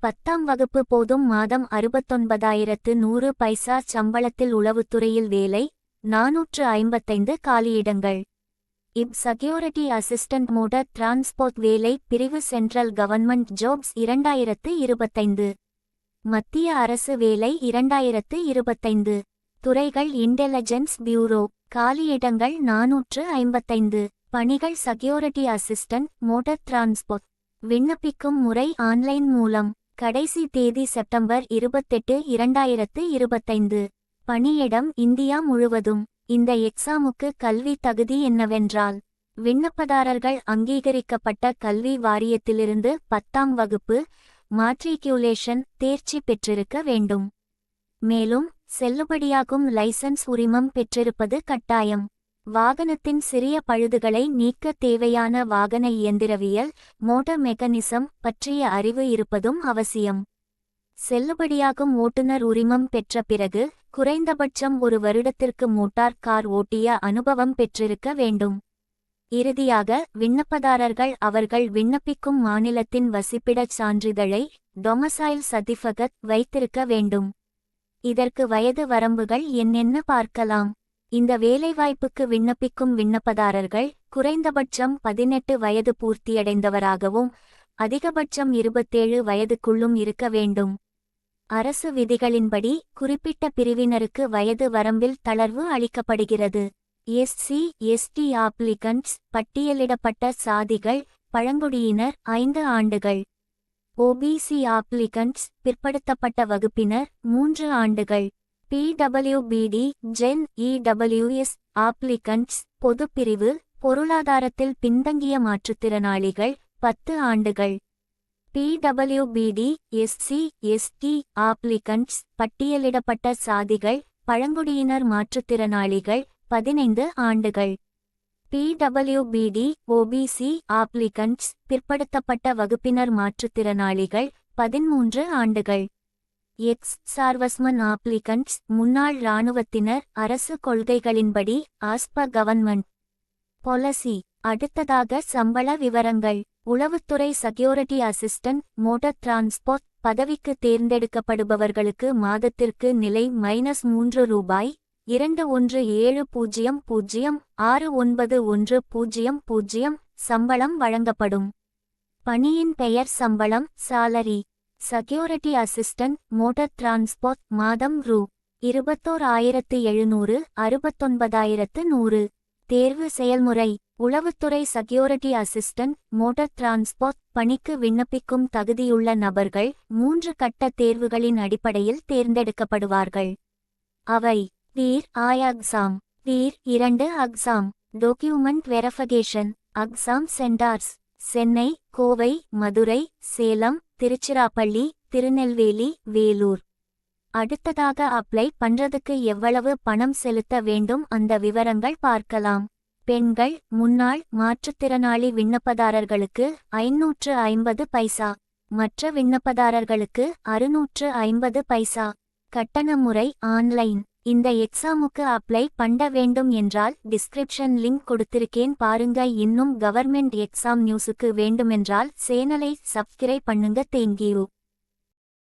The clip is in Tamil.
பத்தாம் வகுப்பு போதும் மாதம் அறுபத்தொன்பதாயிரத்து நூறு பைசா சம்பளத்தில் உளவுத்துறையில் வேலை நாநூற்று ஐம்பத்தைந்து காலியிடங்கள். இப் செக்யூரிட்டி அசிஸ்டன்ட் மோடர் டிரான்ஸ்போர்ட் வேலை பிரிவு சென்ட்ரல் கவர்மெண்ட் ஜாப்ஸ் இரண்டாயிரத்து இருபத்தைந்து. மத்திய அரசு வேலை இரண்டாயிரத்து இருபத்தைந்து. துறைகள் இன்டெலிஜென்ஸ் பியூரோ காலியிடங்கள் நாநூற்று ஐம்பத்தைந்து. பணிகள் செக்யூரிட்டி அசிஸ்டன்ட் மோட்டார் டிரான்ஸ்போர்ட். விண்ணப்பிக்கும் முறை ஆன்லைன் மூலம். கடைசி தேதி செப்டம்பர் இருபத்தெட்டு இரண்டாயிரத்து இருபத்தைந்து. பணியிடம் இந்தியா முழுவதும். இந்த எக்ஸாமுக்கு கல்வி தகுதி என்னவென்றால் விண்ணப்பதாரர்கள் அங்கீகரிக்கப்பட்ட கல்வி வாரியத்திலிருந்து பத்தாம் வகுப்பு மாட்ரிகுலேஷன் தேர்ச்சி பெற்றிருக்க வேண்டும். மேலும் செல்லுபடியாகும் லைசன்ஸ் உரிமம் பெற்றிருப்பது கட்டாயம். வாகனத்தின் சிறிய பழுதுகளை நீக்க தேவையான வாகன இயந்திரவியல் மோட்டார் மெக்கானிசம் பற்றிய அறிவு இருப்பதும் அவசியம். செல்லுபடியாகும் ஓட்டுநர் உரிமம் பெற்ற பிறகு குறைந்தபட்சம் ஒரு வருடத்திற்கு மோட்டார் கார் ஓட்டிய அனுபவம் பெற்றிருக்க வேண்டும். இறுதியாக விண்ணப்பதாரர்கள் அவர்கள் விண்ணப்பிக்கும் மாநிலத்தின் வசிப்பிடச் சான்றிதழை டொமசைல் சதிஃபகத் வைத்திருக்க வேண்டும். இதற்கு வயது வரம்புகள் என்னென்ன பார்க்கலாம். இந்த வேலைவாய்ப்புக்கு விண்ணப்பிக்கும் விண்ணப்பதாரர்கள் குறைந்தபட்சம் பதினெட்டு வயது பூர்த்தியடைந்தவராகவும் அதிகபட்சம் இருபத்தேழு வயதுக்குள்ளும் இருக்க வேண்டும். அரசு விதிகளின்படி குறிப்பிட்ட பிரிவினருக்கு வயது வரம்பில் தளர்வு அளிக்கப்படுகிறது. எஸ்சி எஸ்டி ஆப்ளிகன்ட்ஸ் பட்டியலிடப்பட்ட சாதிகள் பழங்குடியினர் ஐந்து ஆண்டுகள். ஓபிசி ஆப்ளிகன்ட்ஸ் பிற்படுத்தப்பட்ட வகுப்பினர் மூன்று ஆண்டுகள். பிடபிள்யூபிடி ஜென் இடபிள்யூஎஸ் ஆப்ளிகன்ட்ஸ் பொதுப்பிரிவு பொருளாதாரத்தில் பின்தங்கிய மாற்றுத்திறனாளிகள் பத்து ஆண்டுகள். பிடபிள்யூபிடி எஸ்சி எஸ்டி ஆப்ளிகன்ட்ஸ் பட்டியலிடப்பட்ட சாதிகள் பழங்குடியினர் மாற்றுத்திறனாளிகள் பதினைந்து ஆண்டுகள். பிடபிள்யூபிடி ஓபிசி ஆப்ளிகன்ட்ஸ் பிற்படுத்தப்பட்ட வகுப்பினர் மாற்றுத்திறனாளிகள் பதிமூன்று ஆண்டுகள். எக்ஸ் சார்வஸ்மன் ஆப்ளிகன்ட்ஸ் முன்னாள் இராணுவத்தினர் அரசு கொள்கைகளின்படி ஆஸ்ப கவர்மெண்ட் பொலசி அடுத்ததாக சம்பள விவரங்கள். உளவுத்துறை செக்யூரிட்டி அசிஸ்டன்ட் மோட்டார் டிரான்ஸ்போர்ட் பதவிக்கு தேர்ந்தெடுக்கப்படுபவர்களுக்கு மாதத்திற்கு நிலை மைனஸ் மூன்று ரூபாய். இரண்டு ஒன்று ஏழு பூஜ்ஜியம் பூஜ்ஜியம் ஆறு ஒன்பது ஒன்று பூஜ்ஜியம் பூஜ்ஜியம் சம்பளம் வழங்கப்படும். பணியின் பெயர் சம்பளம் salary security assistant motor transport மாதம் ரூ இருபத்தோர் ஆயிரத்து எழுநூறு அறுபத்தொன்பதாயிரத்து நூறு. தேர்வு செயல்முறை உளவுத்துறை செக்யூரிட்டி அசிஸ்டன்ட் மோட்டார் டிரான்ஸ்போர்ட் பணிக்கு விண்ணப்பிக்கும் தகுதியுள்ள நபர்கள் மூன்று கட்ட தேர்வுகளின் அடிப்படையில் தேர்ந்தெடுக்கப்படுவார்கள். அவை வீர் ஆய் அக்ஸாம் வீர் இரண்டு exam document verification exam centres Chennai Kovai Madurai Salem Tiruchirappalli Tirunelveli Vellore. அடுத்ததாக அப்ளை பண்றதுக்கு எவ்வளவு பணம் செலுத்த வேண்டும் அந்த விவரங்கள் பார்க்கலாம். பெண்கள் முன்னாள் மாற்றுத்திறனாளி விண்ணப்பதாரர்களுக்கு ஐநூற்று ஐம்பது பைசா மற்ற விண்ணப்பதாரர்களுக்கு அறுநூற்று ஐம்பது பைசா. கட்டண முறை ஆன்லைன் இந்த எக்ஸாமுக்கு அப்ளை பண்ண வேண்டும் என்றால் டிஸ்கிரிப்ஷன் லிங்க் கொடுத்திருக்கேன். பாருங்க இன்னும் கவர்மெண்ட் எக்ஸாம் நியூஸுக்கு வேண்டுமென்றால் சேனலை சப்ஸ்கிரைப் பண்ணுங்க. தேங்க்யூ.